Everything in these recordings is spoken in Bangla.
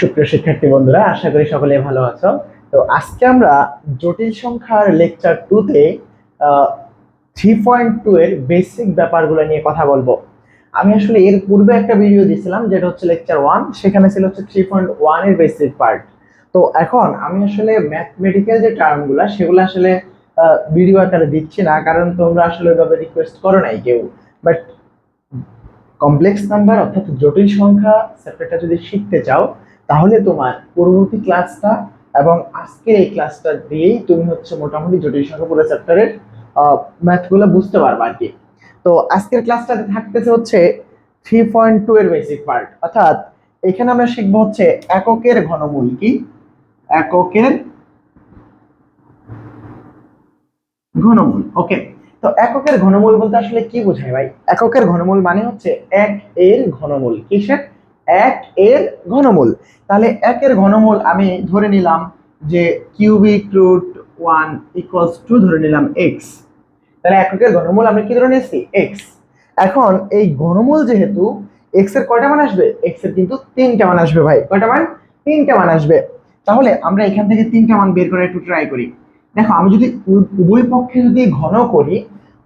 সুপ্রিয় শিক্ষার্থী বন্ধুরা, আশা করি সকলে ভালো আছো। তো আজকে আমরা জটিল সংখ্যার লেকচার টুতে থ্রি পয়েন্ট টু এর বেসিক ব্যাপারগুলো নিয়ে কথা বলব। আমি আসলে এর পূর্বে একটা ভিডিও দিয়েছিলাম, যেটা হচ্ছে লেকচার ওয়ান সেখানে ছিল হচ্ছে থ্রি পয়েন্ট ওয়ানের বেসিক পার্ট তো এখন আমি আসলে ম্যাথমেটিক্যাল যে টার্মগুলো সেগুলো আসলে ভিডিও আকারে দিচ্ছি না, কারণ তোমরা আসলে ওইভাবে রিকোয়েস্ট করো নাই কেউ। বাট কমপ্লেক্স নাম্বার অর্থাৎ জটিল সংখ্যা চ্যাপ্টারটা যদি শিখতে চাও তাহলে তোমার পরবর্তী ক্লাসটা এবং আজকের এই ক্লাসটা দিয়েই তুমি হচ্ছে মোটামুটি জটিল সংখ্যা পুরো চ্যাপ্টারের ম্যাথগুলো বুঝতে পারবে আর কি। তো আজকের ক্লাসটাতে থাকতেছে হচ্ছে থ্রি পয়েন্ট টু এর বেসিক পার্ট অর্থাৎ এখানে আমরা শিখব হচ্ছে এককের ঘনমূল কি? এককের ঘনমূল ওকে তো এককের ঘনমূল বলতে আসলে কি বোঝায় ভাই? এককের ঘনমূল মানে হচ্ছে এক এর ঘনমূল, কিসের? এক এর ঘনমূল। তাহলে একের ঘনমূল আমি ধরে নিলাম যে cubic root one equals to ধরে নিলাম এক্স তাহলে এককের ঘনমূল আমরা কি ধরে নিয়েছি? এক্স এখন এই ঘনমূল যেহেতু এক্সের কয়টা মান আসবে? এক্সের কিন্তু তিনটা মান আসবে ভাই। কয়টা মান? তিনটা মান আসবে। তাহলে আমরা এখান থেকে তিনটা মান বের করে একটু ট্রাই করি। দেখো, আমি যদি উভয় পক্ষে যদি ঘন করি,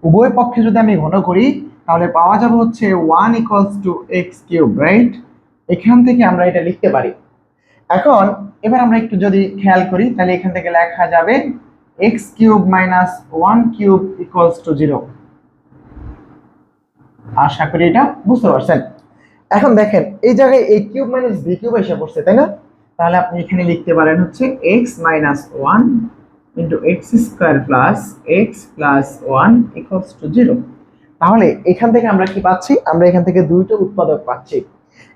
উভয় পক্ষে যদি আমি ঘন করি, তাহলে পাওয়া যাবে হচ্ছে one equals to x cube right এখান থেকে আমরা এটা লিখতে পারি। এখন, এবার আমরা একটু যদি খেয়াল করি, তাহলে এখান থেকে লেখা যাবে x cube minus one cube equals to zero আশা করি এটা বুঝতে পারছেন। এখন দেখেন, এই জায়গায় a cube minus b cube এসে পড়ছে, তাই না? তাহলে আপনি এখানে লিখতে পারেন হচ্ছে x minus one into x square plus x plus one equals to zero তাহলে এখান থেকে আমরা কি পাচ্ছি? আমরা এখান থেকে দুইটা উৎপাদক পাচ্ছি।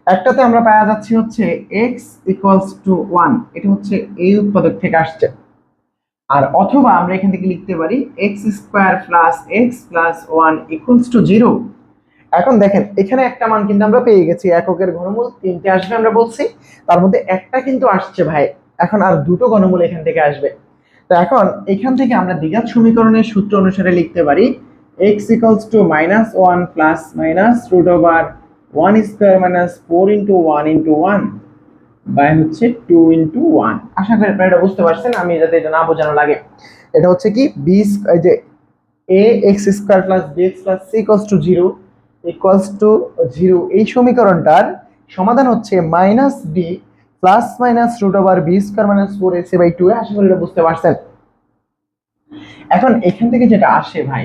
একটাতে আমরা পাওয়া যাচ্ছি হচ্ছে এক্স ইকুয়ালস টু ওয়ান এটা হচ্ছে এই উৎপাদক থেকে আসছে। আর অথবা আমরা এখান থেকে লিখতে পারি x square plus x plus one equals to zero এখন দেখেন, এখানে একটা মান কিন্তু আমরা পেয়ে গেছি, এককের ঘনমূল তিনটে আসবে আমরা বলছি, তার মধ্যে একটা কিন্তু আসছে ভাই। এখন আর দুটো ঘনমূল এখান থেকে আসবে। তো এখন এখান থেকে আমরা দ্বিঘাত সমীকরণের সূত্র অনুসারে লিখতে পারি x equals to minus one plus minus root over one square minus four into one into one by হচ্ছে টু ইন্টু ওয়ান আশা করি আপনারা এটা বুঝতে পারছেন, আমি যাতে এটা না বোঝানো লাগে। এটা হচ্ছে কি? বি যে a x square plus b x plus c equals to zero equals to zero এই সমীকরণটার সমাধান হচ্ছে minus b plus minus root over b square minus four ac by two আশা করি এটা বুঝতে পারছেন। এখন এখান থেকে যেটা আসে ভাই,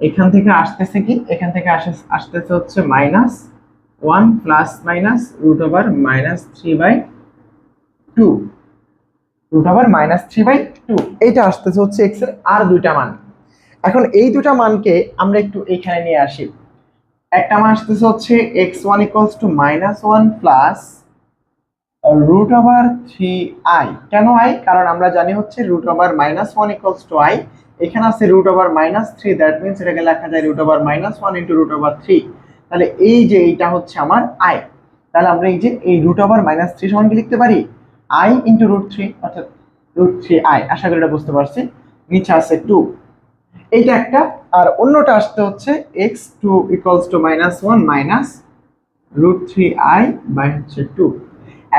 এখান থেকে আসতেছে কি? এখান থেকে আসে আসতেছে হচ্ছে minus one plus minus root over minus three by two. Root over minus three by two. এইটা আসতেছে হচ্ছে এক্সের আর দুইটা মান। এখন এই দুটা মানকে আমরা একটু এখানে নিয়ে আসি। একটা মান আসতেছে হচ্ছে x one equals to minus one plus root over three i কেন আই কারণ আমরা জানি হচ্ছে root over minus one equals to i এখানে আছে root over minus three that means এটাকে লেখা যায় root over minus one into root over three তাহলে এই যে এইটা হচ্ছে আমার আই তাহলে আমরা এই যে এই রুট ওভার মাইনাস থ্রি সমান কি লিখতে পারি? আই ইন্টু রুট থ্রি অর্থাৎ রুট থ্রি আই আশা করি এটা বুঝতে পারছি। নিচে আছে টু এইটা একটা, আর অন্যটা আসতে হচ্ছে x two equals to minus one minus root three i by হচ্ছে টু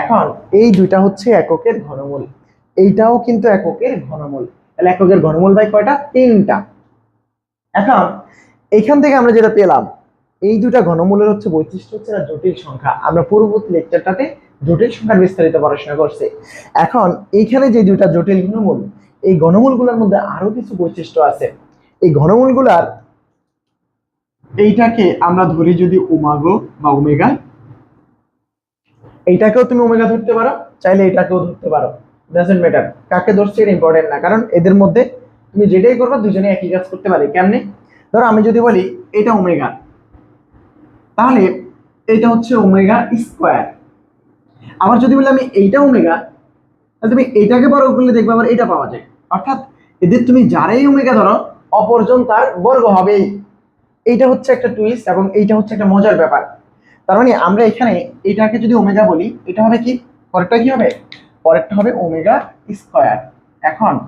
এখন এই দুইটা হচ্ছে এককের ঘনমূল। এইটাও কিন্তু এককের ঘনমূল। তাহলে এককের ঘনমূল ভাই কয়টা? তিনটা। এখন এইখান থেকে আমরা যেটা পেলাম এই দুটা ঘনমূলের হচ্ছে বৈশিষ্ট্য হচ্ছে না জটিল সংখ্যা। আমরা পূর্ববর্তী লেকচারটাতে জটিল সংখ্যার বিস্তারিত পড়াশোনা করছি। এখন এইখানে যে দুটা জটিল ঘনমূল, এই ঘনমূলগুলোর মধ্যে আরও কিছু বৈশিষ্ট্য আছে। এই ঘনমূলগুলার এইটাকে আমরা ধরি যদি ওমাগো বা ওমেগা। এইটাকেও তুমি ওমেগা ধরতে পারো, চাইলে এটাকেও ধরতে পারো। ডাজেন্ট ম্যাটার কাকে ধরছে এটা ইম্পর্টেন্ট না, কারণ এদের মধ্যে তুমি যেটাই করবে দুজনে একই কাজ করতে পারে কেমনে? ধরো আমি যদি বলি এটা ওমেগা। তাহলে এটা হচ্ছে ওমেগা স্কোয়ার। আবার যদি বলি আমি এইটা ওমেগা, তাহলে তুমি এইটাকে বর্গ করলে দেখবে আবার এটা পাওয়া যায়। অর্থাৎ এদের তুমি যারাই ওমেগা ধরো, অপরজন তার বর্গ হবেই। এইটা হচ্ছে একটা টুইস্ট এবং এইটা হচ্ছে একটা মজার ব্যাপার। তার মানে আমরা এখানে এটাকে যদি ওমেগা বলি, এটা হবে কি? পরেরটা কি হবে? পরেরটা হবে ওমেগা স্কোয়ার। এখন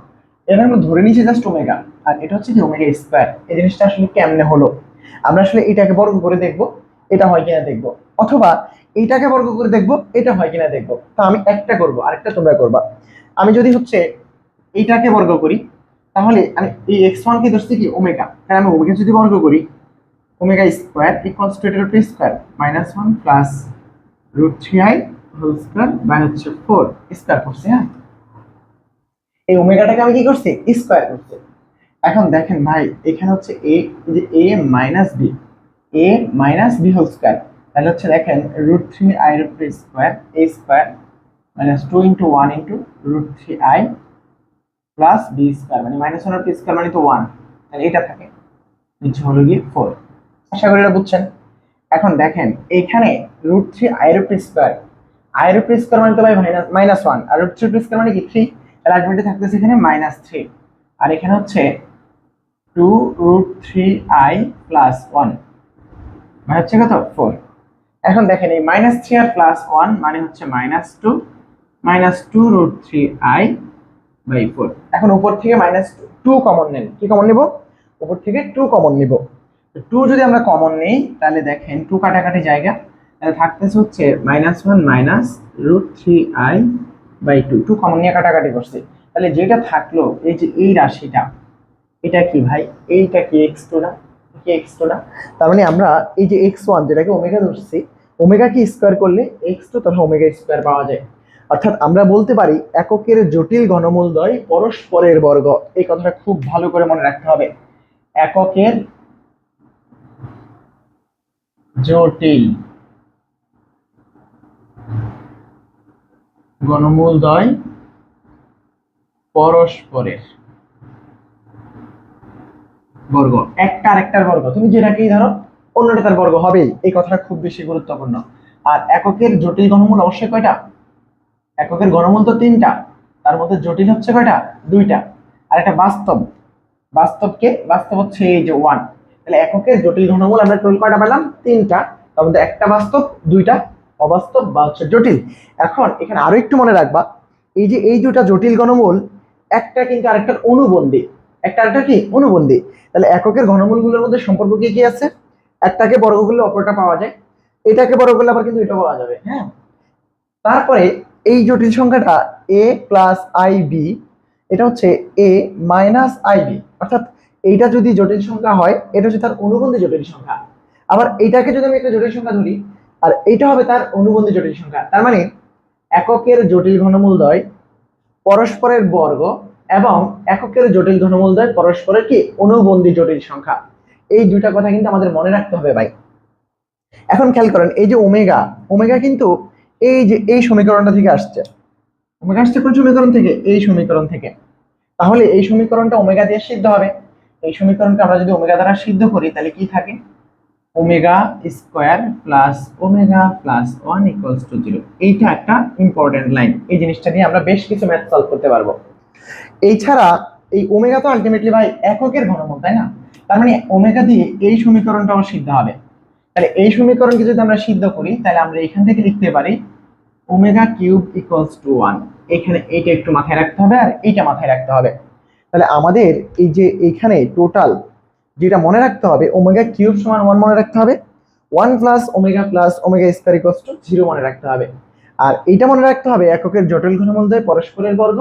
এটা আমরা ধরে নিয়েছি জাস্ট ওমেগা। আর এটা হচ্ছে কি ওমেগা স্কোয়ার। এই জিনিসটা আসলে কেমনে হলো? আমরা আসলে এটাকে বর্গ করে দেখব। এটা হয় কিনা দেখব। অথবা এইটাকে বর্গ করে দেখব, এটা হয় কিনা দেখব। তো আমি একটা করব, আরেকটা তোমরা করবা। আমি যদি হচ্ছে এইটাকে বর্গ করি, তাহলে আমি এই এক্স ওয়ানকে ধরছি কি ওমেগা। তাহলে আমি ওমেগা যদি বর্গ করি, ওমেগা স্কোয়ার ইকুয়ালস টু এটার square minus one plus root three i whole square by হচ্ছে ফোর স্কোয়ার করছি হ্যাঁ? এই ওমেগাটাকে আমি কি করছি? স্কোয়ার করছি। এখন দেখেন ভাই, এখানে হচ্ছে এ যে a minus b a minus b whole square তাহলে হচ্ছে দেখেন root three i root square a square minus two into one into root three i plus b square মানে মাইনাস ওয়ান রুট স্কোয়ার মানে তো ওয়ান তাহলে এটা থাকে নিচে হলো গিয়ে ফোর আশা করি এটা বুঝছেন এখন দেখেন এখানে root three i root square i root square মানে তো ভাই মাইনাস ওয়ান আর রুট থ্রি স্কোয়ার মানে কি থ্রি তাহলে আলটিমেটলি থাকতেছে এখানে মাইনাস থ্রি আর এখানে হচ্ছে two root three i plus one মানে হচ্ছে কত? ফোর এখন দেখেন এই মাইনাস থ্রি আর প্লাস ওয়ান মানে হচ্ছে minus two minus two root three i by four এখন উপর থেকে মাইনাস টু কমন নেন। কি কমন নিব? উপর থেকে টু কমন নিব। টু যদি আমরা কমন নেই, তাহলে দেখেন টু কাটাকাটি জায়গা। তাহলে থাকতেছে হচ্ছে minus one minus root three i by two two common নিয়ে কাটাকাটি করছে। তাহলে যেটা থাকল, এই যে এই রাশিটা, এটা কি ভাই? এইটা কি এক্স টু না? X two. না তার মানে আমরা এই যে এক্স ওয়ান যেটাকে ওমেগা ধরছি ওমেগা কি স্কোয়ার করলে এক্স টু তথা ওমেগা স্কোয়ার পাওয়া যায়। অর্থাৎ আমরা বলতে পারি এককের জটিল ঘনমূলদ্বয় পরস্পরের বর্গ। এই কথাটা খুব ভালো করে মনে রাখতে হবে। এককের জটিল ঘনমূলদ্বয় পরস্পরের বর্গ। একটা আরেকটার বর্গ। তুমি যেটাকেই ধরো, অন্যটা তার বর্গ হবেই। এই কথাটা খুব বেশি গুরুত্বপূর্ণ। আর এককের জটিল ঘনমূল অবশ্যই কয়টা? এককের ঘনমূল তো তিনটা। তার মধ্যে জটিল হচ্ছে কয়টা? দুইটা। আর একটা বাস্তব। বাস্তবকে, বাস্তব হচ্ছে এই যে ওয়ান তাহলে এককের জটিল ঘনমূল আমরা টোটাল কয়টা পেলাম? তিনটা। তার মধ্যে একটা বাস্তব, দুইটা অবাস্তব বা হচ্ছে জটিল। এখন এখানে আরও একটু মনে রাখবা। এই যে এই দুটা জটিল ঘনমূল একটা কিন্তু আরেকটার অনুবন্ধী। একটা আরেকটা কি? অনুবন্ধী। তাহলে এককের ঘনমূলগুলোর মধ্যে সম্পর্ক কি কি আছে? একটাকে বর্গ করলে অপরটা পাওয়া যায়। এটাকে বর্গ করলে আবার কিন্তু এটা পাওয়া যাবে হ্যাঁ? তারপরে এই জটিল সংখ্যাটা এ প্লাস আই বি এটা হচ্ছে এ মাইনাস আই বি অর্থাৎ এইটা যদি জটিল সংখ্যা হয়, এটা হচ্ছে তার অনুবন্ধী জটিল সংখ্যা। আবার এইটাকে যদি আমি একটা জটিল সংখ্যা ধরি, আর এইটা হবে তার অনুবন্ধী জটিল সংখ্যা। তার মানে এককের জটিল ঘনমূল ঘনমূলদ্বয় পরস্পরের বর্গ এবং এককের জটিল ঘনমূলদ্বয় পরস্পরের কি অনুবন্ধী জটিল সংখ্যা? এই দুইটা কথা কিন্তু আমাদের মনে রাখতে হবে ভাই। এখন খেয়াল করেন, এই যে ওমেগা ওমেগা কিন্তু এই যে এই সমীকরণটা থেকে আসছে। ওমেগা আসছে কোন সমীকরণ থেকে? এই সমীকরণ থেকে। তাহলে এই সমীকরণটা ওমেগা দিয়ে সিদ্ধ হবে। এই সমীকরণটা আমরা যদি ওমেগা দ্বারা সিদ্ধ করি, তাহলে কি থাকে? Omega square plus omega plus one equals to zero. এইটা একটা ইম্পর্টেন্ট লাইন এই জিনিসটা নিয়ে আমরা বেশ কিছু ম্যাথ সলভ করতে পারব। এছাড়া এই ওমেগা তো আলটিমেটলি ভাই এককের ঘনমূল, তাই না? তার মানে ওমেগা দিয়ে এই সমীকরণটাও সিদ্ধ হবে। তাহলে এই সমীকরণকে যদি আমরা সিদ্ধ করি, তাহলে আমরা এখান থেকে লিখতে পারি omega cube equals to one এখানে এইটা একটু মাথায় রাখতে হবে আর এইটা মাথায় রাখতে হবে। তাহলে আমাদের এই যে এইখানে টোটাল যেটা মনে রাখতে হবে, ওমেগা কিউব সমান ওয়ান মনে রাখতে হবে। One plus omega plus omega square equals to zero মনে রাখতে হবে। আর এইটা মনে রাখতে হবে এককের জটিল ঘনমূলদ্বয় পরস্পরের বর্গ।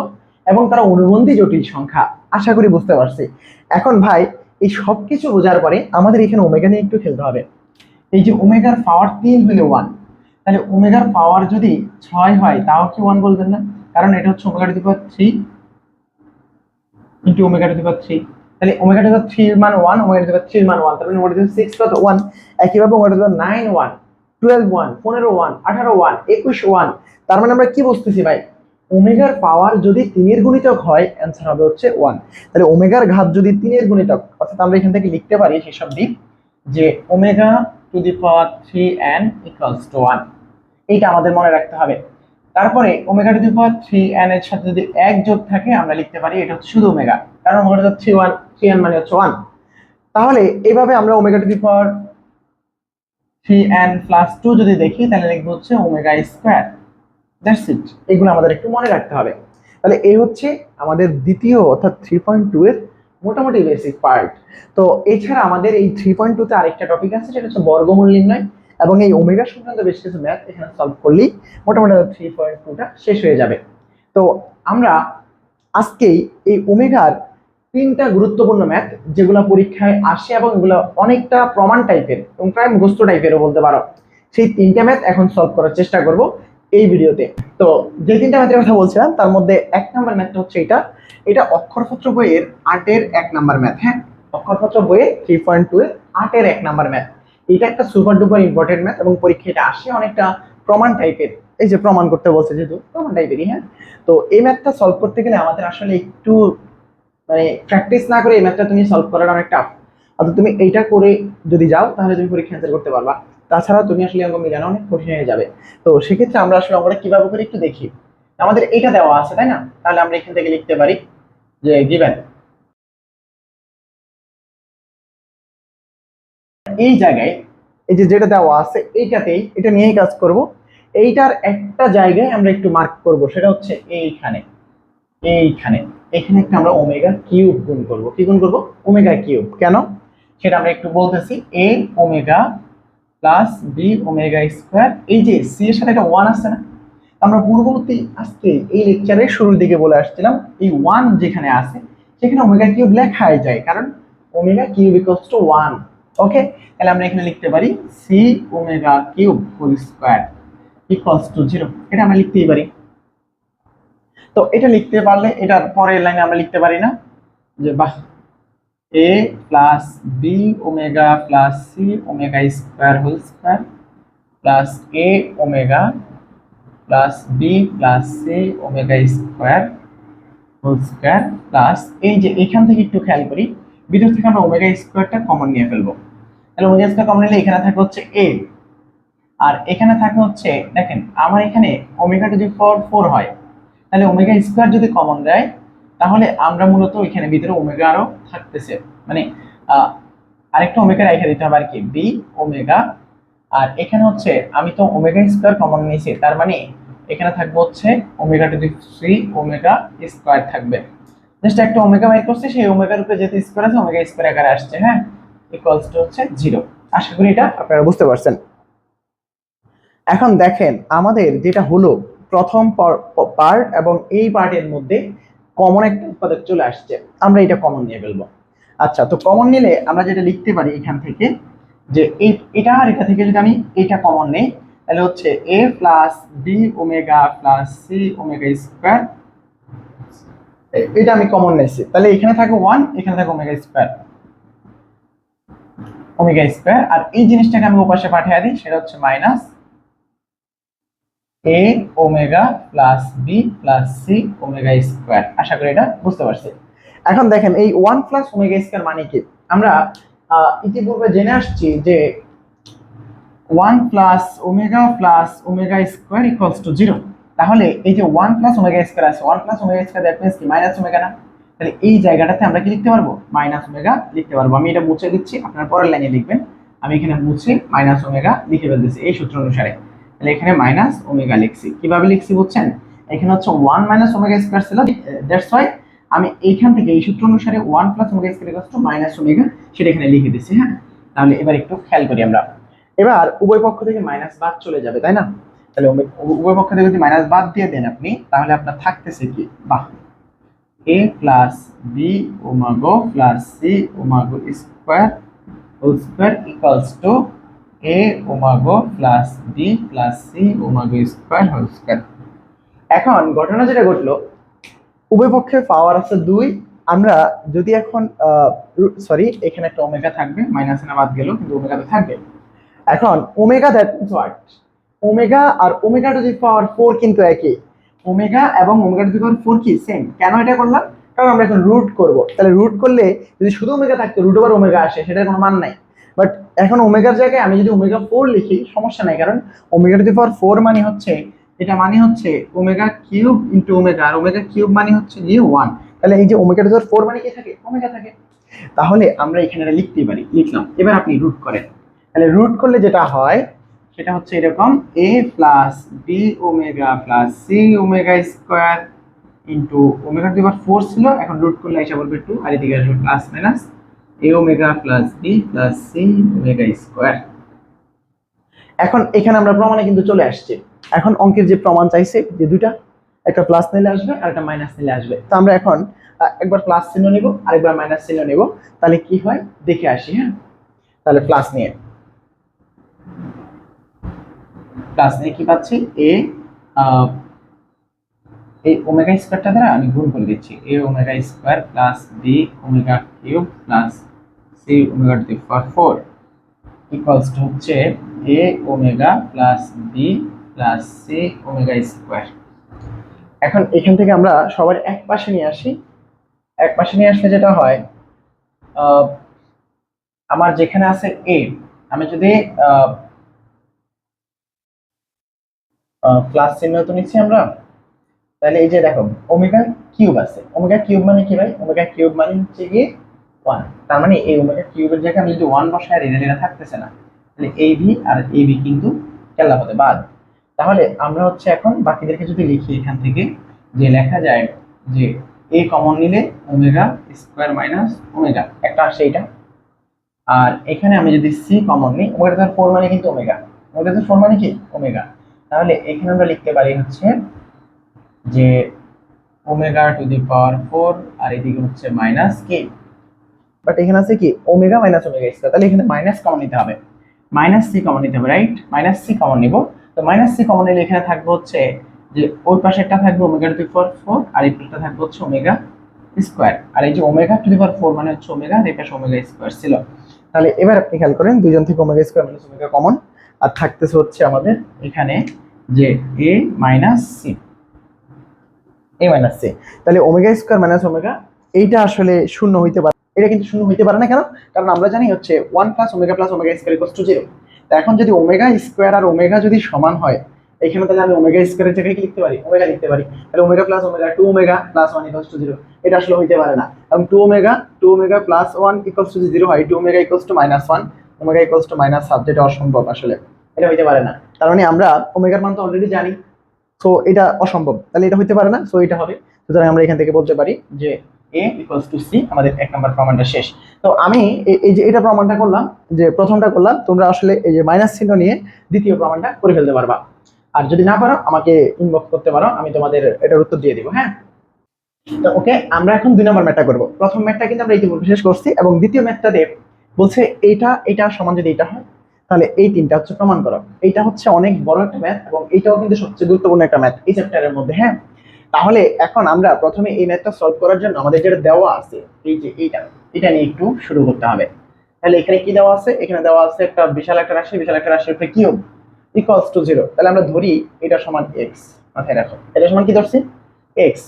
এবং তারা অনুবন্ধী জটিল সংখ্যা। আশা করি বুঝতে পারছি। এখন ভাই, এই সব কিছু বোঝার পরে আমাদের এখানে ওমেগা নিয়ে একটু খেলতে হবে। এই যে ওমেগার পাওয়ার তিন হলে ওয়ান তাহলে ওমেগার পাওয়ার যদি ছয় হয়, তাও কি ওয়ান বলবেন না? কারণ এটা হচ্ছে omega to power three into omega to power three তাহলে ওমেগা টু থ্রি মান ওয়ান ওমেগা টু থ্রি মান ওয়ান তার মানে ওমেগা টু সিক্স কত ওয়ান একইভাবে omega to power nine one twelve one পনেরো ওয়ান আঠারো ওয়ান একুশ ওয়ান তার মানে আমরা কি বুঝতেছি ভাই? ওমেগার পাওয়ার যদি তিনের গুণিতক হয় অ্যান্সার হবে হচ্ছে ওয়ান তাহলে ওমেগার ঘাত যদি তিনের গুণিতক, অর্থাৎ আমরা এখান থেকে লিখতে পারি সেসব দিক, যে omega to the power three n equals to one এইটা আমাদের মনে রাখতে হবে। তারপরে omega to the power three n এর সাথে যদি এক যোগ থাকে, আমরা লিখতে পারি এটা হচ্ছে শুধু ওমেগা। কারণ omega to three one three N মানে হচ্ছে ওয়ান তাহলে এভাবে আমরা omega to the power three N plus two যদি দেখি, তাহলে লিখব হচ্ছে ওমেগা স্কোয়ার। দ্যাটস ইট এগুলো আমাদের একটু মনে রাখতে হবে। তাহলে এই হচ্ছে আমাদের দ্বিতীয় অর্থাৎ থ্রি পয়েন্ট টু এর মোটামুটি বেসিক পার্ট তো এছাড়া আমাদের এই থ্রি পয়েন্ট টুতে আরেকটা টপিক আছে, সেটা হচ্ছে বর্গমূল নির্ণয় এবং এই ওমেগা সংক্রান্ত বেশ কিছু ম্যাথ এখানে সলভ করলেই মোটামুটি থ্রি পয়েন্ট টুটা শেষ হয়ে যাবে। তো আমরা আজকেই এই ওমেগার তিনটা গুরুত্বপূর্ণ ম্যাথ যেগুলো পরীক্ষায় আসে এবং এগুলো অনেকটা প্রমাণ টাইপের এবং প্রায় মুখস্থ টাইপেরও বলতে পারো। সেই তিনটা ম্যাথ এখন সলভ করার চেষ্টা করব। এই ভিডিওতে। তো যে তিনটা ম্যাথের কথা বলছিলাম, তার মধ্যে এক নাম্বার ম্যাথটা হচ্ছে এটা। এটা অক্ষরপত্র বইয়ের আটের এক নাম্বার ম্যাথ হ্যাঁ? অক্ষরপত্র বইয়ে থ্রি পয়েন্ট টু এর আটের এক নাম্বার ম্যাথ এটা একটা সুপার ডুপার ইম্পর্টেন্ট ম্যাথ এবং পরীক্ষায় এটা আসে অনেকটা প্রমাণ টাইপের এই যে প্রমাণ করতে বলছে যেহেতু, প্রমাণ টাইপেরই হ্যাঁ? তো এই ম্যাথটা সলভ করতে গেলে আমাদের আসলে একটু মানে প্র্যাকটিস না করে এই ম্যাথটা তুমি সলভ করার অনেক টাফ অর্থাৎ তুমি এইটা করে যদি যাও, তাহলে তুমি পরীক্ষা অ্যান্সার করতে পারবা। তাছাড়া তুমি আসলে অঙ্ক মিলানো অনেক কঠিন হয়ে যাবে। তো সেক্ষেত্রে আমরা আসলে অঙ্কটা কীভাবে করে একটু দেখি। আমাদের এটা দেওয়া আছে, তাই না? তাহলে আমরা এখান থেকে লিখতে পারি যে গিভেন এই জায়গায় এই যে যেটা দেওয়া আছে, এইটাতেই এটা নিয়েই কাজ করব। এইটার একটা জায়গায় আমরা একটু মার্ক করব, সেটা হচ্ছে এইখানে। এইখানে। এখানে একটা আমরা ওমেগা কিউব গুণ করব। কি গুণ করব? ওমেগা কিউব কেন? সেটা আমরা একটু বলতেছি। A omega plus B omega square এই যে সি এর সাথে একটা ওয়ান আসছে না? আমরা পূর্ববর্তী আজকে এই লেকচারের শুরুর দিকে বলে আসছিলাম, এই ওয়ান যেখানে আছে, সেখানে ওমেগা কিউব লেখাই যায়, কারণ omega cube equals to one okay তাহলে আমরা এখানে লিখতে পারি C omega cube whole square equals to zero এটা আমরা লিখতেই পারি। তো এটা লিখতে পারলে, এটার পরের লাইনে আমরা লিখতে পারি না, যে বাহ A plus B omega plus C omega square whole square plus A omega plus B plus C omega square whole square plus এই যে এখান থেকে একটু খেয়াল করি ভিতর থেকে আমরা ওমেগা স্কোয়ারটা কমন নিয়ে ফেলব। তাহলে ওমেগা স্কোয়ার কমন নিলে এখানে থাকে হচ্ছে এ আর এখানে থাকে হচ্ছে, দেখেন, আমার এখানে ওমেগা যদি ফোর ফোর হয়, তাহলে ওমেগা স্কোয়ার যদি কমন দেয় তাহলে আমরা মূলত এখানে ভিতরে ওমেগা আরও থাকতেছে। মানে আরেকটা ওমেগা রেখে দিতে হবে আর কি বি ওমেগা। আর এখানে হচ্ছে, আমি তো ওমেগা স্কোয়ার কমন নিয়েছি, তার মানে এখানে থাকবে হচ্ছে omega to the three omega square থাকবে। জাস্ট একটা ওমেগা বাইর করছে, সেই ওমেগার উপরে যেহেতু স্কোয়ার আছে, ওমেগা স্কোয়ার আকারে আসছে হ্যাঁ? ইকুয়ালস টু হচ্ছে জিরো আশা করি এটা আপনারা বুঝতে পারছেন। এখন দেখেন, আমাদের যেটা হলো, প্রথম পার্ট এবং এই পার্টের মধ্যে কমন একটা উৎপাদক চলে আসছে, আমরা এটা কমন নিয়ে ফেলব। আচ্ছা তো কমন নিলে আমরা যেটা লিখতে পারি এখান থেকে, যে এটা আর এটা থেকে যদি আমি এটা কমন নেই, তাহলে হচ্ছে A plus B omega plus C omega square এটা আমি কমন নিয়েছি। তাহলে এখানে থাকে ওয়ান এখানে থাকে ওমেগা স্কোয়ার ওমেগা স্কোয়ার আর এই জিনিসটাকে আমি ওপাশে পাঠিয়ে দিই, সেটা হচ্ছে minus A omega plus B plus C omega square আশা করি এটা বুঝতে পারছি। এখন দেখেন, এই ওয়ান প্লাস ওমেগা স্কোয়ার মানে কি? আমরা ইতিপূর্বে জেনে আসছি যে one plus omega plus omega square equals to zero তাহলে এই যে ওয়ান প্লাস ওমেগা স্কোয়ার আছে one plus omega square that means কি? মাইনাস ওমেগা না? তাহলে এই জায়গাটাতে আমরা কি লিখতে পারব? মাইনাস ওমেগা লিখতে পারব। আমি এটা মুছে দিচ্ছি, আপনার পরের লাইনে লিখবেন। আমি এখানে মুছে মাইনাস ওমেগা লিখে ফেলতেছি, এই সূত্র অনুসারে। তাহলে এখানে মাইনাস ওমেগা লিখছি। কীভাবে লিখছি বুঝছেন? এখানে হচ্ছে ওয়ান মাইনাস ওমেগা স্কোয়ার ছিল দ্যাটস ওয়াই আমি এইখান থেকে এই সূত্র অনুসারে one plus omega square equals to minus omega সেটা এখানে লিখে দিচ্ছি হ্যাঁ? তাহলে এবার একটু খেয়াল করি আমরা। এবার উভয় পক্ষ থেকে মাইনাস বাদ চলে যাবে, তাই না? তাহলে উভয় পক্ষ থেকে যদি মাইনাস বাদ দিয়ে দেন আপনি, তাহলে আপনার থাকতেছে কি? বাহ। A plus B omega plus C omega square whole square equals to A omega plus B plus C omega square whole square এখন ঘটনা যেটা ঘটলো, উভয় পক্ষের পাওয়ার আছে দুই, আমরা যদি এখন সরি এখানে একটা ওমেগা থাকবে মাইনাস না বাদ গেল, কিন্তু ওমেগাতে থাকবে। এখন omega that means what omega R omega to the power four কিন্তু একই। ওমেগা এবং omega to the power four কি সেম কেন এটা করলাম? কারণ আমরা এখন রুট করব। তাহলে রুট করলে যদি শুধু ওমেগা থাকতো রুট ওভার ওমেগা আসে, সেটার কোনো মান নাই। বাট এখন ওমেগার জায়গায় আমি যদি ওমেগা ফোর লিখি, সমস্যা নাই, কারণ omega to the power four মানে হচ্ছে এটা মানে হচ্ছে ওমেগা কিউব ইন্টু ওমেগা, আর ওমেগা কিউব মানে হচ্ছে গিয়ে ওয়ান। তাহলে এই যে ওমেগা টু ফোর মানে কি থাকে? ওমেগা থাকে। তাহলে আমরা এখানে এটা লিখতেই পারি, লিখলাম। এবার আপনি রুট করেন। তাহলে রুট করলে যেটা হয়, সেটা হচ্ছে এরকম A plus B omega plus C omega square into omega to four ছিল। এখন রুট করলে এসে বলবে টু আর এদিকে আসবে plus minus A omega plus B plus C omega square. এখন এখানে আমরা প্রমাণে কিন্তু চলে আসছি। এখন অঙ্কের যে প্রমাণ চাইছে, যে দুইটা, একটা প্লাস নিলে আসবে আর একটা মাইনাস নিলে আসবে। তো আমরা এখন একবার প্লাস চিহ্ন নিব, আরেকবার মাইনাস চিহ্ন নিব। তাহলে কি হয়? দেখে আসি হ্যাঁ? তাহলে প্লাস নিয়ে। প্লাস নিয়ে কি পাচ্ছি? এ এই ওমেগা স্কোয়ারটা দ্বারা আমি গুণ করে দিচ্ছি। A omega square plus B omega cube plus C omega to the power four equals to হচ্ছে A omega plus B plus C omega square এখন এখান থেকে আমরা সবার এক পাশে নিয়ে আসি। এক পাশে নিয়ে আসলে যেটা হয় আমার যেখানে আছে এ আমি যদি প্লাস চিহ্ন তো নিচ্ছি আমরা, তাহলে এই যে দেখো ওমেগা কিউব আছে। ওমেগা কিউব মানে কি ভাই? ওমেগা কিউব মানে হচ্ছে গিয়ে ওয়ান তার মানে এই ওমেগা কিউবের জায়গায় আমি যদি ওয়ান বসাই আর এটা থাকতেছে না, তাহলে এই ভি আর এই ভি কিন্তু কেল্লা হতে বাদ। তাহলে আমরা হচ্ছে এখন বাকিদেরকে যদি লিখি এখান থেকে, যে লেখা যায় যে এ কমন নিলে ওমেগা স্কোয়ার মাইনাস ওমেগা একটা আসে এটা আর এখানে আমি যদি সি কমন নিই ওমেগা তার ফোর মানে কিন্তু ওমেগা ওমেগা তার ফোর মানে কি? ওমেগা তাহলে এখানে আমরা লিখতে পারি হচ্ছে যে omega to the power four আর এদিকে হচ্ছে মাইনাস কে বাট এখানে আছে কি? ওমেগা মাইনাস ওমেগা স্কয়ার তাহলে এখানে মাইনাস কমন নিতে হবে। মাইনাস সি কমন নিতে হবে রাইট মাইনাস সি কমন নিব। তো মাইনাস সি কমন নিলে এখানে থাকবে হচ্ছে যে ওই পাশে একটা থাকবে omega to the power four আর এই পাশটা থাকবে হচ্ছে ওমেগা স্কোয়ার আর এই যে omega to the power four মানে হচ্ছে ওমেগা আর এই পাশে ওমেগা স্কোয়ার ছিল। তাহলে এবার আপনি খেয়াল করেন, দুইজন থেকে omega square minus omega common আর থাকতেছে হচ্ছে আমাদের এখানে যে A minus C A minus C তাহলে ওমেগা স্কোয়ার মাইনাস ওমেগা এইটা আসলে শূন্য হইতে পারে। এটা কিন্তু শূন্য হইতে পারে না কেন? কারণ আমরা জানি হচ্ছে one plus omega plus omega square equals to zero এখন যদি ওমেগা স্কোয়ার আর ওমেগা যদি সমান হয়, এখানে তাহলে আমি ওমেগা স্কোয়ারের জায়গায় কি লিখতে পারি? ওমেগা লিখতে পারি। তাহলে omega plus omega two omega plus one equals to zero এটা আসলে হইতে পারে না। এবং two omega two omega plus one equals to zero হয়। Two omega equals to minus one omega equals to minus half যেটা অসম্ভব আসলে। এটা হইতে পারে না। তার মানে আমরা ওমেগার মান তো অলরেডি জানি। সো এটা অসম্ভব। তাহলে এটা হইতে পারে না। সো এটা হবে। সুতরাং আমরা এখান থেকে বলতে পারি যে এ ইকুয়ালস টু সি আমাদের এক নম্বর প্রমাণটা শেষ। তো আমি এই যে এটা প্রমাণটা করলাম, যে প্রথমটা করলাম, তোমরা আসলে এই যে মাইনাস চিহ্ন নিয়ে দ্বিতীয় প্রমাণটা করে ফেলতে পারবা। আর যদি না পারো, আমাকে ইনবক্স করতে পারো, আমি তোমাদের এটার উত্তর দিয়ে দিব হ্যাঁ? তো ওকে আমরা এখন দুই নম্বর ম্যাটটা করব। প্রথম ম্যাটটা কিন্তু আমরা ইতিমধ্যে শেষ করছি এবং দ্বিতীয় ম্যাটটাতে বলছে এইটা এটা সমান যদি এটা হয়, তাহলে এই তিনটা হচ্ছে প্রমাণ করো। এইটা হচ্ছে অনেক বড় একটা ম্যাথ এবং এইটাও কিন্তু সবচেয়ে গুরুত্বপূর্ণ একটা ম্যাথ এই চ্যাপ্টারের মধ্যে হ্যাঁ? তাহলে এখন আমরা প্রথমে এই ম্যাথটা সলভ করার জন্য আমাদের যেটা দেওয়া আছে, এই যে এইটা, এটা নিয়ে একটু শুরু করতে হবে। তাহলে এখানে কি দেওয়া আছে? এখানে দেওয়া আছে একটা বিশাল একটা রাশি, বিশাল একটা রাশির উপরে কিউব ইকুয়ালস টু জিরো তাহলে আমরা ধরি এটা সমান এক্স মাথায় রাখো। এটা সমান কি ধরছি? এক্স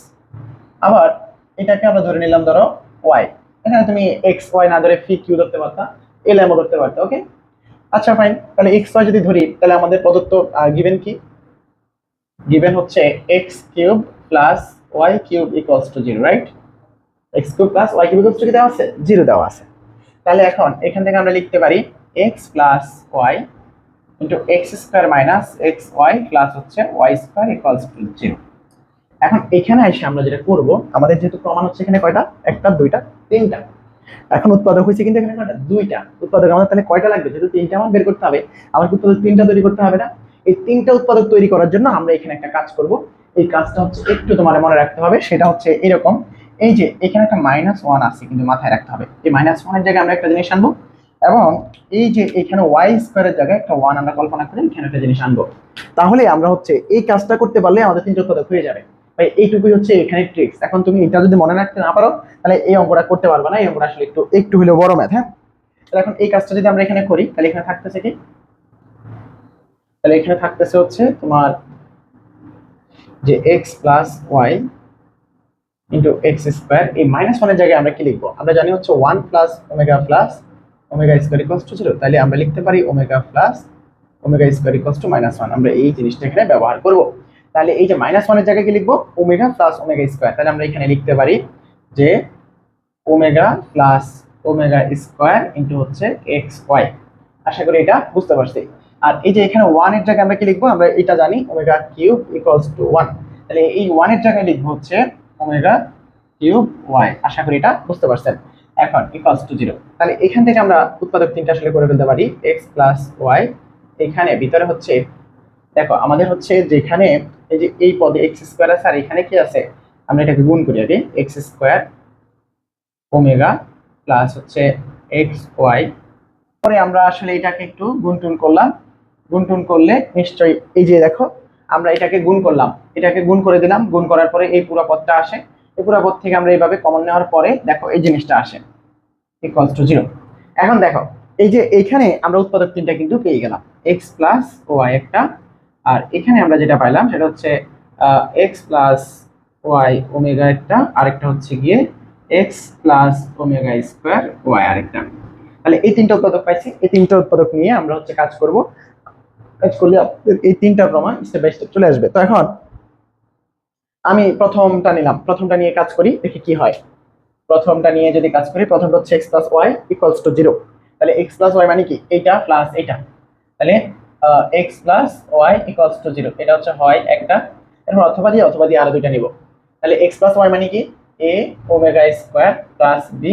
আবার এটাকে আমরা ধরে নিলাম ধরো ওয়াই এখানে তুমি এক্স ওয়াই না ধরে ফি কিউ ধরতে পারতা এল এমও ধরতে পারতা ওকে আচ্ছা ফাইন তাহলে এক্স ওয়াই যদি ধরি, তাহলে আমাদের প্রদত্ত গিভেন কি? গিভেন হচ্ছে X cube plus Y cube equals to zero right X cube plus Y cube equals to কি দেওয়া আছে? জিরো দেওয়া আছে। তাহলে এখন এখান থেকে আমরা লিখতে পারি X plus Y into X square minus X Y plus হচ্ছে Y square equals to zero এখন এখানে এসে আমরা যেটা করব, আমাদের যেহেতু প্রমাণ হচ্ছে এখানে কয়টা? একটা, দুইটা, তিনটা। এখন উৎপাদক হয়েছে কিন্তু এখানে কয়টা? দুইটা। উৎপাদক আমাদের তাহলে কয়টা লাগবে? যেহেতু তিনটা আমার বের করতে হবে, আমাকে উৎপাদক তিনটা তৈরি করতে হবে না। এই তিনটা উৎপাদক তৈরি করার জন্য আমরা এখানে একটা কাজ করব। এই কাজটা হচ্ছে একটু তোমার মনে রাখতে হবে, সেটা হচ্ছে এরকম। এই যে, এখানে একটা মাইনাস ওয়ান আছে কিন্তু মাথায় রাখতে হবে। এই মাইনাস ওয়ানের জায়গায় আমরা একটা জিনিস আনব এবং এই যে, এখানে ওয়াই স্কোয়ারের জায়গায় একটা ওয়ান আমরা কল্পনা করে এখানে একটা জিনিস আনব। তাহলে আমরা হচ্ছে, এই কাজটা করতে পারলে আমাদের তিনটা উৎপাদক হয়ে যাবে। ভাই এইটুকুই হচ্ছে এখানে ট্রিক্স এখন তুমি এটা যদি মনে রাখতে না পারো, তাহলে এই অঙ্কটা করতে পারবে না। এই অঙ্কটা আসলে একটু একটু হলেও বড় ম্যাথ হ্যাঁ? তাহলে এখন এই কাজটা যদি আমরা এখানে করি, তাহলে এখানে থাকতেছে কি? তাহলে এখানে থাকতেছে হচ্ছে তোমার যে X plus Y into X square এই মাইনাস ওয়ানের জায়গায় আমরা কি লিখব? আমরা জানি হচ্ছে one plus omega plus omega square equals to zero তাহলে আমরা লিখতে পারি omega plus omega square equals to minus one আমরা এই জিনিসটা এখানে ব্যবহার করব। তাহলে এই যে মাইনাস ওয়ানের জায়গায় কি লিখব? ওমেগা প্লাস ওমেগা স্কোয়ার তাহলে আমরা এখানে লিখতে পারি যে omega plus omega square into হচ্ছে এক্স ওয়াই আশা করি এটা বুঝতে পারছি। আর এই যে এখানে ওয়ানের জায়গায় আমরা কি লিখব? আমরা এটা জানি omega cube equals to one তাহলে এই ওয়ানের জায়গায় লিখব হচ্ছে ওমেগা কিউব ওয়াই আশা করি এটা বুঝতে পারছেন। এখন ইকুয়ালস টু জিরো তাহলে এখান থেকে আমরা উৎপাদক তিনটা আসলে করে ফেলতে পারি এক্স প্লাস ওয়াই এখানে ভিতরে হচ্ছে, দেখো আমাদের হচ্ছে যেখানে এই যে এই পদে এক্স স্কোয়ার আছে আর এখানে কি আছে? আমরা এটাকে গুণ করি আগে এক্স স্কোয়ার ওমেগা প্লাস হচ্ছে এক্স ওয়াই পরে আমরা আসলে এটাকে একটু গুণ টুন করলাম। গুণটুন করলে নিশ্চয়ই এই যে দেখো, আমরা এটাকে গুণ করলাম। এটাকে গুণ করে দিলাম। গুণ করার পরে এই পুরো পদটা আসে। এই পুরো পদ থেকে আমরা এইভাবে কমন নেওয়ার পরে দেখো এই জিনিসটা আসে। ইকুয়ালস টু জিরো এখন দেখো, এই যে এইখানে আমরা উৎপাদক তিনটা কিন্তু পেয়ে গেলাম। এক্স প্লাস ওয়াই একটা। আর এখানে আমরা যেটা পাইলাম সেটা হচ্ছে এক্স প্লাস ওয়াই ওমেগা একটা। আরেকটা হচ্ছে গিয়ে X plus omega square Y আরেকটা। তাহলে এই তিনটা উৎপাদক পাইছি। এই তিনটা উৎপাদক নিয়ে আমরা হচ্ছে কাজ করব। কাজ করলে আপনাদের এই তিনটা প্রমাণ স্টেপ বাই স্টেপ চলে আসবে। তো এখন আমি প্রথমটা নিলাম। প্রথমটা নিয়ে কাজ করি, দেখি কি হয়। প্রথমটা নিয়ে যদি কাজ করি প্রথমটা হচ্ছে X plus Y equals to zero তাহলে এক্স প্লাস ওয়াই মানে কি? এইটা প্লাস এইটা। তাহলে X plus Y equals to zero এটা হচ্ছে হয় একটা। এরপর অথবা দিয়ে অথবা দিয়ে আরও দুইটা নিব। তাহলে এক্স প্লাস ওয়াই মানে কি? A omega square plus B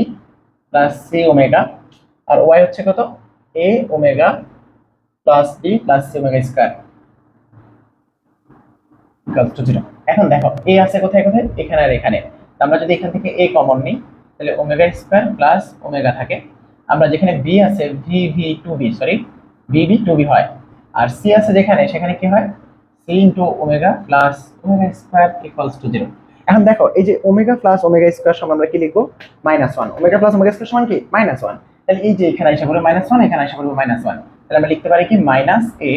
plus C omega R Y হচ্ছে কত? A omega plus B plus C omega square এখন দেখো এ আছে কোথায় কোথায়? এখানে আর এখানে। আমরা যদি এখান থেকে এ কমন নিই, তাহলে ওমেগা স্কোয়ার প্লাস ওমেগা থাকে। আমরা যেখানে বি আছে V V two B sorry B B two B হয়। আর সি আছে যেখানে, সেখানে কি হয়? C into omega plus omega square equals to zero এখন দেখো, এই যে ওমেগা প্লাস ওমেগা স্কোয়ার সমান আমরা কি লিখব? Minus one omega plus omega square সমান কি? মাইনাস ওয়ান তাহলে এই যে এখানে আসা পড়বে মাইনাস ওয়ান এখানে আসা পড়বে মাইনাস ওয়ান তাহলে আমরা লিখতে পারি কি? Minus A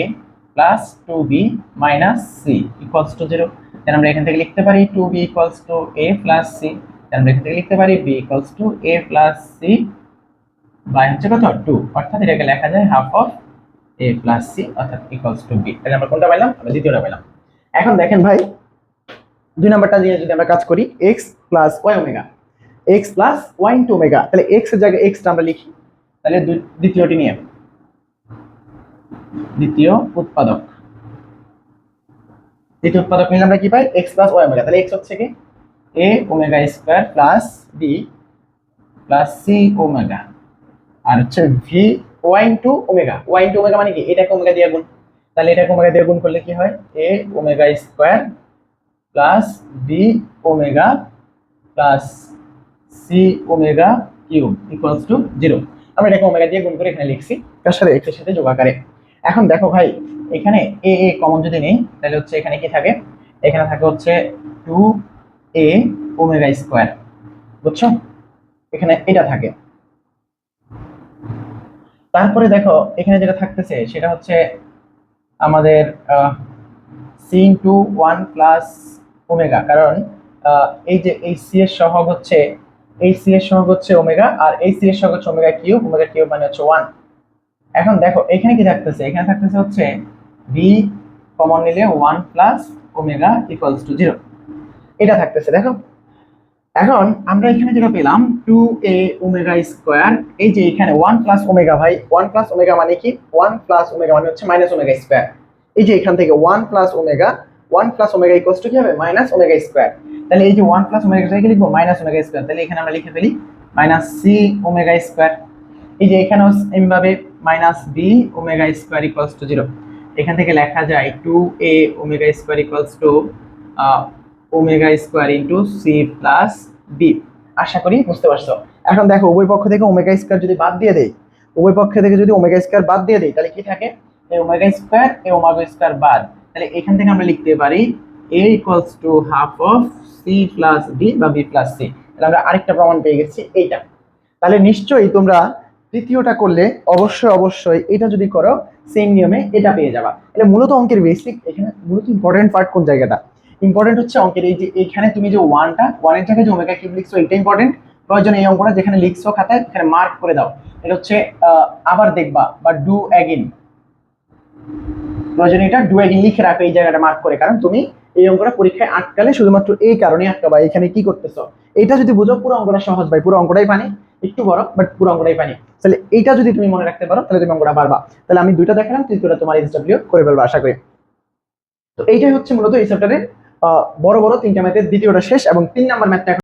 plus two B minus C equals to zero তাহলে আমরা এখান থেকে লিখতে পারি two B equals to A plus C তাহলে আমরা এখান থেকে লিখতে পারি B equals to A plus C by হচ্ছে কত? টু অর্থাৎ এটাকে লেখা যায় half of A plus C অর্থাৎ ইকুয়ালস টু বি তাহলে আমরা কোনটা পেলাম আমরা দ্বিতীয়টা পেলাম এখন দেখেন ভাই, দুই নাম্বারটা দিয়ে যদি আমরা কাজ করি X plus Y omega X plus Y into omega তাহলে এক্সের জায়গায় এক্সটা আমরা লিখি। তাহলে দ্বিতীয়টি নিয়ে। দ্বিতীয় উৎপাদক। দ্বিতীয় উৎপাদক নিলে আমরা কি পাই? এক্স প্লাস ওয়াই ওমেগা তাহলে এক্স হচ্ছে কি? A omega square plus B plus C omega আর হচ্ছে V Y into omega Y into omega মানে কি? এটাকে ওমেগা দিয়ে গুণ। তাহলে এটাকে ওমেগা দিয়ে গুণ করলে কি হয়? A omega square plus B omega plus C omega cube equals to zero আমরা এটাকে ওমেগা দিয়ে গুণ করে এখানে লিখছি। তার সাথে এক্সের সাথে যোগ আকারে। এখন দেখো ভাই, এখানে এ এ কমন যদি নেই, তাহলে হচ্ছে এখানে কি থাকে? এখানে থাকে হচ্ছে টু এ ওমেগা স্কোয়ার বুঝছ? এখানে এটা থাকে। তারপরে দেখো, এখানে যেটা থাকতেছে, সেটা হচ্ছে আমাদের C into one plus omega কারণ এই যে এই সি এর সহগ হচ্ছে, এই সি এর সহগ হচ্ছে ওমেগা আর এই সি এর সহগ হচ্ছে ওমেগা কিউব ওমেগা কিউব মানে হচ্ছে ওয়ান এখন দেখো, এখানে কি থাকতেছে? এখানে থাকতেছে হচ্ছে বি কমন নিলে one plus omega equals to zero এটা থাকতেছে, দেখো। এখন আমরা এখানে যেটা পেলাম টু এ ওমেগা স্কোয়ার এই যে এখানে ওয়ান প্লাস ওমেগা ভাই ওয়ান প্লাস ওমেগা মানে কি? ওয়ান প্লাস ওমেগা মানে হচ্ছে মাইনাস ওমেগা স্কোয়ার এই যে এখান থেকে one plus omega one plus omega equals to কি হবে? মাইনাস ওমেগা স্কোয়ার তাহলে এই যে ওয়ান প্লাস ওমেগা কি লিখব মাইনাস ওমেগা স্কোয়ার তাহলে এখানে আমরা লিখে ফেলি মাইনাস সি ওমেগা স্কোয়ার এই যে এখানেও এমভাবে minus B omega square equals to zero এখান থেকে লেখা যায় two A omega square equals to omega square into C plus B আশা করি বুঝতে পারছ। এখন দেখো, উভয় পক্ষ থেকে ওমেগা স্কোয়ার যদি বাদ দিয়ে দেই, উভয় পক্ষ থেকে যদি ওমেগা স্কোয়ার বাদ দিয়ে দেই, তাহলে কি থাকে? এই ওমেগা স্কোয়ার এই ওমেগা স্কোয়ার বাদ। তাহলে এখান থেকে আমরা লিখতে পারি A equals to half of C plus B বা বি প্লাস সি তাহলে আমরা আরেকটা প্রমাণ পেয়ে গেছি, এইটা। তাহলে নিশ্চয়ই তোমরা তৃতীয়টা করলে অবশ্যই অবশ্যই এটা যদি করো সেম নিয়মে এটা পেয়ে যাবা। তাহলে মূলত অঙ্কের বেসিক এখানে মূলত ইম্পর্টেন্ট পার্ট কোন জায়গাটা? ইম্পর্টেন্ট হচ্ছে অঙ্কের এই যে, এখানে তুমি যে ওয়ানটা ওয়ানের জায়গায় যে ওমেগা কিউব লিখছো, এটা ইম্পর্টেন্ট প্রয়োজন এই অঙ্কটা যেখানে লিখছো খাতায় এখানে মার্ক করে দাও। এটা হচ্ছে আবার দেখবা বা ডু অ্যাগিন প্রয়োজন এটা ডু অ্যাগিন লিখে রাখো এই জায়গাটা মার্ক করে, কারণ তুমি এই অঙ্কটা পরীক্ষায় আটকালে শুধুমাত্র এই কারণে আটকাবা। এখানে কি করতেছো? এটা যদি বুঝো, পুরো অঙ্কটা সহজ ভাই, পুরো অঙ্কটাই পানি একটু বড় বাট পুরো অঙ্গটাই পানি। তাহলে এইটা যদি তুমি মনে রাখতে পারো, তাহলে তুমি অঙ্গটা পারবা তাহলে আমি দুইটা দেখালাম, তৃতীয়টা তোমার এসডব্লিউ করে ফেলব আশা করি। তো এইটাই হচ্ছে মূলত এই চ্যাপ্টারের বড় বড় তিনটা ম্যাথের দ্বিতীয়টা শেষ এবং তিন নাম্বার ম্যাথটা